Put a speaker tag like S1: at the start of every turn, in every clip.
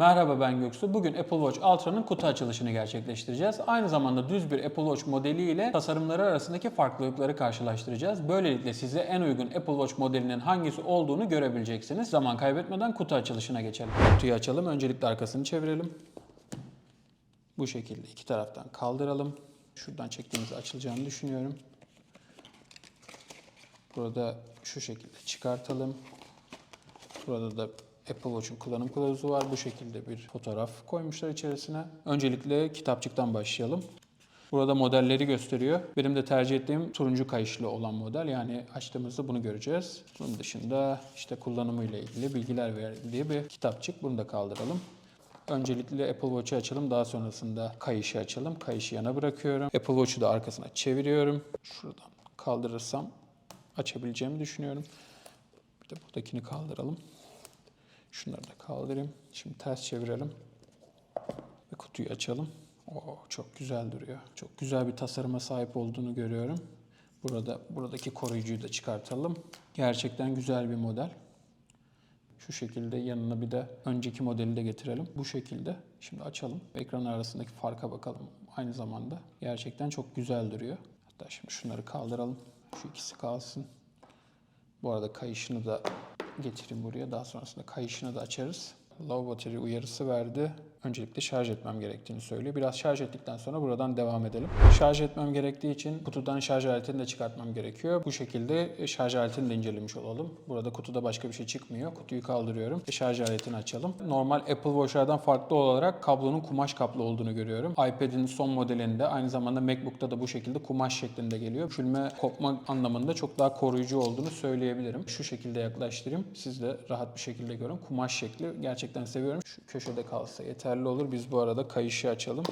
S1: Merhaba ben Göksu. Bugün Apple Watch Ultra'nın kutu açılışını gerçekleştireceğiz. Aynı zamanda düz bir Apple Watch modeli ile tasarımları arasındaki farklılıkları karşılaştıracağız. Böylelikle size en uygun Apple Watch modelinin hangisi olduğunu görebileceksiniz. Zaman kaybetmeden kutu açılışına geçelim. Kutuyu açalım. Öncelikle arkasını çevirelim. Bu şekilde iki taraftan kaldıralım. Şuradan çektiğimizde açılacağını düşünüyorum. Burada şu şekilde çıkartalım. Burada da Apple Watch'un kullanım kılavuzu var. Bu şekilde bir fotoğraf koymuşlar içerisine. Öncelikle kitapçıktan başlayalım. Burada modelleri gösteriyor. Benim de tercih ettiğim turuncu kayışlı olan model. Yani açtığımızda bunu göreceğiz. Bunun dışında işte kullanımıyla ilgili bilgiler verildiği bir kitapçık. Bunu da kaldıralım. Öncelikle Apple Watch'ı açalım. Daha sonrasında kayışı açalım. Kayışı yana bırakıyorum. Apple Watch'u da arkasına çeviriyorum. Şuradan kaldırırsam açabileceğimi düşünüyorum. Bir de buradakini kaldıralım. Şunları da kaldırayım. Şimdi ters çevirelim. Ve kutuyu açalım. Oo, çok güzel duruyor. Çok güzel bir tasarıma sahip olduğunu görüyorum. Burada buradaki koruyucuyu da çıkartalım. Gerçekten güzel bir model. Şu şekilde yanına bir de önceki modeli de getirelim. Bu şekilde. Şimdi açalım. Ekran arasındaki farka bakalım aynı zamanda. Gerçekten çok güzel duruyor. Hatta şimdi şunları kaldıralım. Şu ikisi kalsın. Bu arada kayışını da getireyim buraya. Daha sonrasında kayışını da açarız. Low battery uyarısı verdi. Öncelikle şarj etmem gerektiğini söylüyor. Biraz şarj ettikten sonra buradan devam edelim. Şarj etmem gerektiği için kutudan şarj aletini de çıkartmam gerekiyor. Bu şekilde şarj aletini de incelemiş olalım. Burada kutuda başka bir şey çıkmıyor. Kutuyu kaldırıyorum. ve Şarj aletini açalım. Normal Apple Watch'lardan farklı olarak kablonun kumaş kaplı olduğunu görüyorum. iPad'in son modelinde aynı zamanda MacBook'ta da bu şekilde kumaş şeklinde geliyor. Külme kopma anlamında çok daha koruyucu olduğunu söyleyebilirim. Şu şekilde yaklaştırayım. Siz de rahat bir şekilde görün. Kumaş şekli gerçekten seviyorum. Şu köşede kalsa yeterli olur. Biz bu arada kayışı açalım.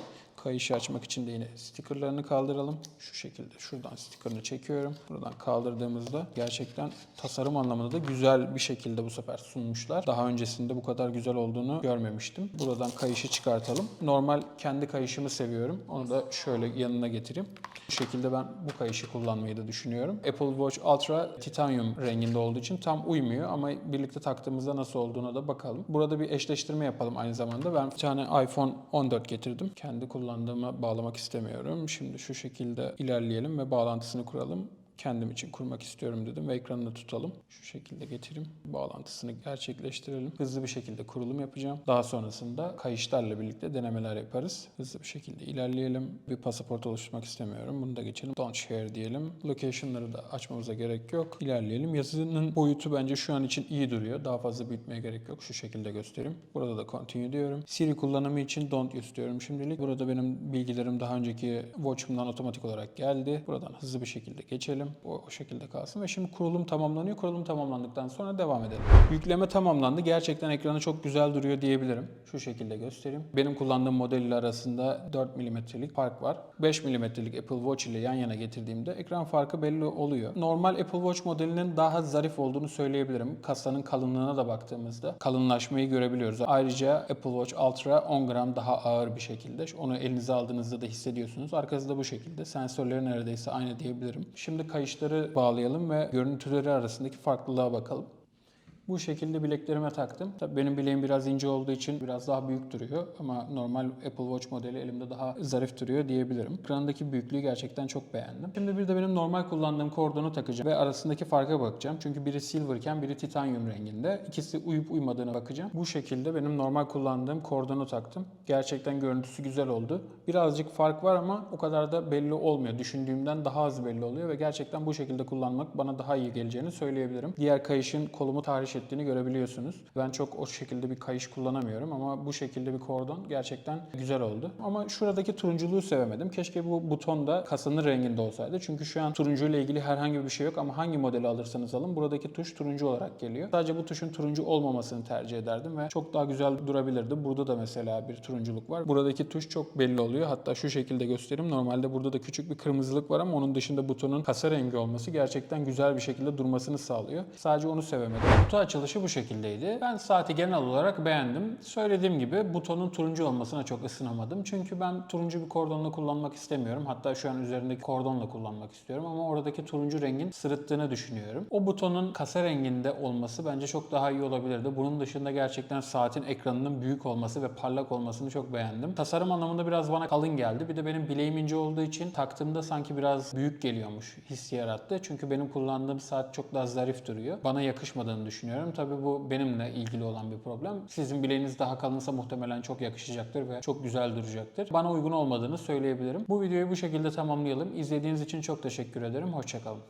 S1: Kayışı açmak için de yine stickerlarını kaldıralım. Şu şekilde şuradan stickerını çekiyorum. Buradan kaldırdığımızda gerçekten tasarım anlamında da güzel bir şekilde bu sefer sunmuşlar. Daha öncesinde bu kadar güzel olduğunu görmemiştim. Buradan kayışı çıkartalım. Normal kendi kayışımı seviyorum. Onu da şöyle yanına getireyim. Bu şekilde ben bu kayışı kullanmayı da düşünüyorum. Apple Watch Ultra titanyum renginde olduğu için tam uymuyor ama birlikte taktığımızda nasıl olduğuna da bakalım. Burada bir eşleştirme yapalım aynı zamanda. Ben bir tane iPhone 14 getirdim. Kendi kullandığıma bağlamak istemiyorum. Şimdi şu şekilde ilerleyelim ve bağlantısını kuralım kendim için kurmak istiyorum dedim ve ekranını tutalım. Şu şekilde getireyim. Bağlantısını gerçekleştirelim. Hızlı bir şekilde kurulum yapacağım. Daha sonrasında kayışlarla birlikte denemeler yaparız. Hızlı bir şekilde ilerleyelim. Bir pasaport oluşturmak istemiyorum. Bunu da geçelim. Don't share diyelim. Location'ları da açmamıza gerek yok. İlerleyelim. Yazının boyutu bence şu an için iyi duruyor. Daha fazla büyütmeye gerek yok. Şu şekilde göstereyim. Burada da continue diyorum. Siri kullanımı için don't use diyorum şimdilik. Burada benim bilgilerim daha önceki Watch'umdan otomatik olarak geldi. Buradan hızlı bir şekilde geçelim. O, o şekilde kalsın ve şimdi kurulum tamamlanıyor. Kurulum tamamlandıktan sonra devam edelim. Yükleme tamamlandı. Gerçekten ekranı çok güzel duruyor diyebilirim. Şu şekilde göstereyim. Benim kullandığım model ile arasında 4 milimetrelik fark var. 5 milimetrelik Apple Watch ile yan yana getirdiğimde ekran farkı belli oluyor. Normal Apple Watch modelinin daha zarif olduğunu söyleyebilirim. Kasanın kalınlığına da baktığımızda kalınlaşmayı görebiliyoruz. Ayrıca Apple Watch Ultra 10 gram daha ağır bir şekilde. Onu elinize aldığınızda da hissediyorsunuz. Arkası da bu şekilde. Sensörleri neredeyse aynı diyebilirim. Şimdi kayışları bağlayalım ve görüntüleri arasındaki farklılığa bakalım. Bu şekilde bileklerime taktım. Tabii benim bileğim biraz ince olduğu için biraz daha büyük duruyor ama normal Apple Watch modeli elimde daha zarif duruyor diyebilirim. Ekrandaki büyüklüğü gerçekten çok beğendim. Şimdi bir de benim normal kullandığım kordonu takacağım ve arasındaki farka bakacağım. Çünkü biri silver iken biri titanyum renginde. İkisi uyup uymadığına bakacağım. Bu şekilde benim normal kullandığım kordonu taktım. Gerçekten görüntüsü güzel oldu. Birazcık fark var ama o kadar da belli olmuyor. Düşündüğümden daha az belli oluyor ve gerçekten bu şekilde kullanmak bana daha iyi geleceğini söyleyebilirim. Diğer kayışın kolumu tahriş ettiğini görebiliyorsunuz. Ben çok o şekilde bir kayış kullanamıyorum ama bu şekilde bir kordon gerçekten güzel oldu. Ama şuradaki turunculuğu sevemedim. Keşke bu buton da kasanın renginde olsaydı. Çünkü şu an turuncu ile ilgili herhangi bir şey yok ama hangi modeli alırsanız alın buradaki tuş turuncu olarak geliyor. Sadece bu tuşun turuncu olmamasını tercih ederdim ve çok daha güzel durabilirdi. Burada da mesela bir turunculuk var. Buradaki tuş çok belli oluyor. Hatta şu şekilde göstereyim. Normalde burada da küçük bir kırmızılık var ama onun dışında butonun kasa rengi olması gerçekten güzel bir şekilde durmasını sağlıyor. Sadece onu sevemedim. Kutu açılışı bu şekildeydi. Ben saati genel olarak beğendim. Söylediğim gibi butonun turuncu olmasına çok ısınamadım. Çünkü ben turuncu bir kordonla kullanmak istemiyorum. Hatta şu an üzerindeki kordonla kullanmak istiyorum ama oradaki turuncu rengin sırıttığını düşünüyorum. O butonun kasa renginde olması bence çok daha iyi olabilirdi. Bunun dışında gerçekten saatin ekranının büyük olması ve parlak olmasını çok beğendim. Tasarım anlamında biraz bana kalın geldi. Bir de benim bileğim ince olduğu için taktığımda sanki biraz büyük geliyormuş hissi yarattı. Çünkü benim kullandığım saat çok daha zarif duruyor. Bana yakışmadığını düşünüyorum. Tabii bu benimle ilgili olan bir problem. Sizin bileğiniz daha kalınsa muhtemelen çok yakışacaktır ve çok güzel duracaktır. Bana uygun olmadığını söyleyebilirim. Bu videoyu bu şekilde tamamlayalım. İzlediğiniz için çok teşekkür ederim. Hoşçakalın.